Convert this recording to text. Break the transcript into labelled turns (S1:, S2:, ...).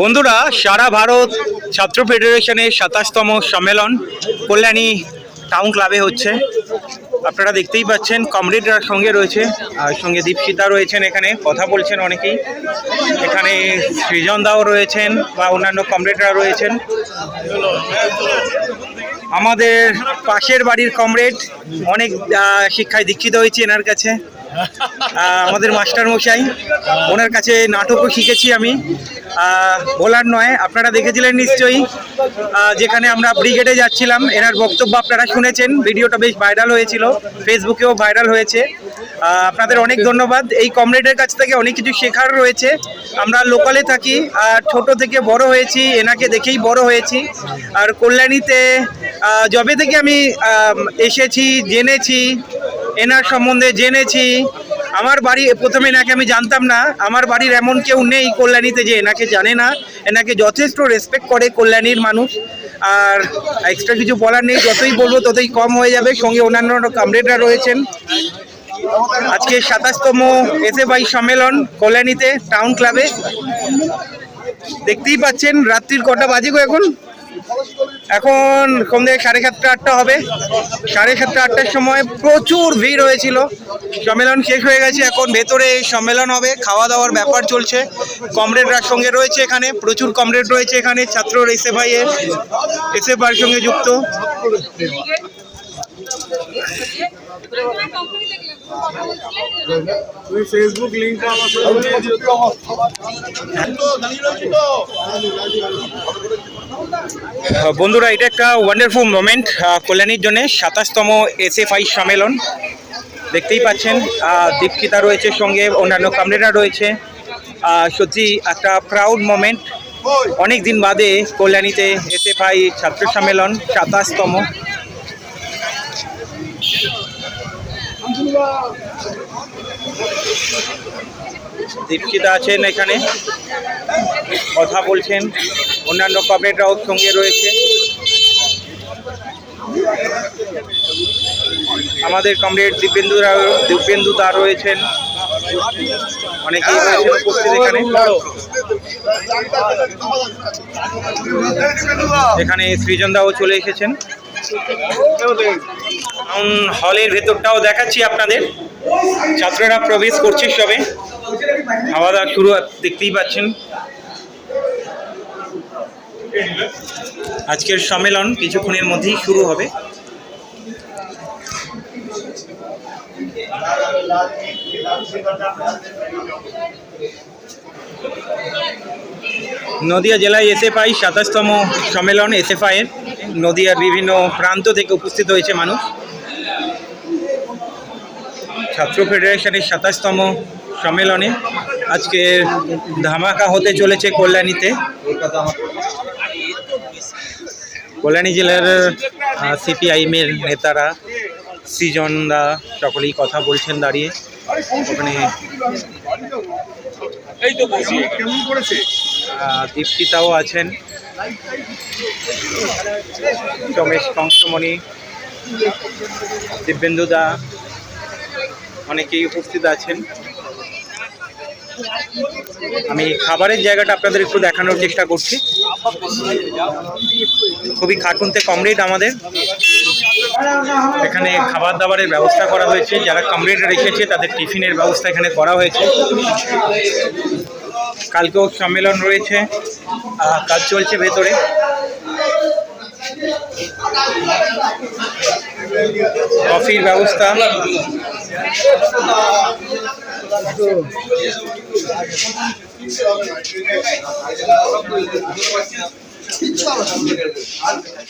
S1: বন্ধুরা, সারা ভারত ছাত্র ফেডারেশনের সাতাশতম সম্মেলন কল্যাণী টাউন ক্লাবে হচ্ছে। আপনারা দেখতেই পাচ্ছেন, কমরেডরা সঙ্গে রয়েছে, আর সঙ্গে দীপশিতা রয়েছেন এখানে, কথা বলছেন অনেকেই। এখানে সৃজন দাও রয়েছেন বা অন্যান্য কমরেডরা রয়েছেন। আমাদের পাশের বাড়ির কমরেড, অনেক শিক্ষায় দীক্ষিত হয়েছি এনার কাছে। আমাদের মাস্টার মশাই, ওনার কাছে নাটকও শিখেছি আমি। বলার নয়, আপনারা দেখেছিলেন নিশ্চয়ই। যেখানে আমরা ব্রিগেডে যাচ্ছিলাম, এনার বক্তব্য আপনারা শুনেছেন। ভিডিওটা বেশ ভাইরাল হয়েছিল, ফেসবুকেও ভাইরাল হয়েছে। আপনাদের অনেক ধন্যবাদ। এই কমরেডের কাছ থেকে অনেক কিছু শেখার রয়েছে। আমরা লোকালে থাকি, আর ছোট থেকে বড় হয়েছি, এনাকে দেখেই বড় হয়েছি। আর কল্যাণীতে যবে থেকে আমি এসেছি, জেনেছি এনার সম্বন্ধে জেনেছি। আমার বাড়ি, প্রথমে এনাকে আমি জানতাম না। আমার বাড়ির এমন কেউ নেই কল্যাণীতে যে এনাকে জানে না। এনাকে যথেষ্ট রেসপেক্ট করে কল্যাণীর মানুষ। আর এক্সট্রা কিছু বলার নেই। যতই বলব, ততই কম হয়ে যাবে। সঙ্গে অন্যান্য কমরেডরা রয়েছেন। আজকে সাতাশতম এসএফআই সম্মেলন কল্যাণীতে টাউন ক্লাবে দেখতেই পাচ্ছেন, রাত্রির কটা বাজে গো এখন? এখন সন্ধ্যে সাড়ে সাতটা, আটটা হবে। সাড়ে সাতটা, আটটার সময় প্রচুর ভিড় হয়েছিল। সম্মেলন শেষ হয়ে গেছে, এখন ভেতরে সম্মেলন হবে খাওয়া দাওয়ার ব্যাপার চলছে। কমরেডরা সঙ্গে রয়েছে এখানে, প্রচুর কমরেড রয়েছে এখানে ছাত্র এসএফআই এর এসএফআই সঙ্গে যুক্ত।
S2: ফেসবুক
S1: বন্ধুরা, এটা একটা ওয়ান্ডারফুল মোমেন্ট কল্যাণীর জন্য সাতাশতম এসএফআই সম্মেলন। দেখতেই পাচ্ছেন দীপকিতা রয়েছে সঙ্গে, অন্যান্য কামরেরা রয়েছে। সত্যি একটা প্রাউড মোমেন্ট অনেক দিন বাদে কল্যাণীতে এসএফআই ছাত্র সম্মেলন, সাতাশতম। দীপশিতা আছেন এখানে। কথা বলছেন। অন্যান্য কমরেডরাও সঙ্গে রয়েছে। আমাদের কমরেড দীপেন্দু দীপেন্দু দা রয়েছেন। অনেকেই রয়েছেন উপস্থিত এখানে। এখানে সৃজন দাও চলে এসেছেন। হলের ভেতরটাও দেখাচ্ছি আপনাদের। ছাত্ররা প্রবেশ করছে সবে। খাওয়া দাওয়া শুরু দেখতেই পাচ্ছেন। আজকের সম্মেলন কিছুক্ষণের মধ্যেই শুরু হবে। নদিয়া জেলায় এসএফআই সাতাশতম সম্মেলন এসএফআই এর নদিয়ার বিভিন্ন প্রান্ত থেকে উপস্থিত হয়েছে মানুষ। ছাত্র ফেডারেশনের সাতাশতম সম্মেলনে আজকে ধামাকা হতে চলেছে কল্যাণীতে। কল্যাণী জেলার সিপিআইএমের নেতারা, সৃজন দা সকলেই কথা বলছেন দাঁড়িয়ে। ওখানে দীপশিতাও আছেন। রমেশ কংসমণি, দিব্যেন্দু দা, অনেকেই উপস্থিত আছেন। আমি খাবারের জায়গাটা আপনাদের একটু দেখানোর চেষ্টা করছি। খুবই খাটুনতে কমরেড আমাদের। এখানে খাবার দাবারের ব্যবস্থা করা হয়েছে। যারা কমরেড রেখেছে, তাদের টিফিনের ব্যবস্থা এখানে করা হয়েছে। কালকেও সম্মেলন রয়েছে কাজ চলছে ভেতরে। কফির ব্যবস্থা।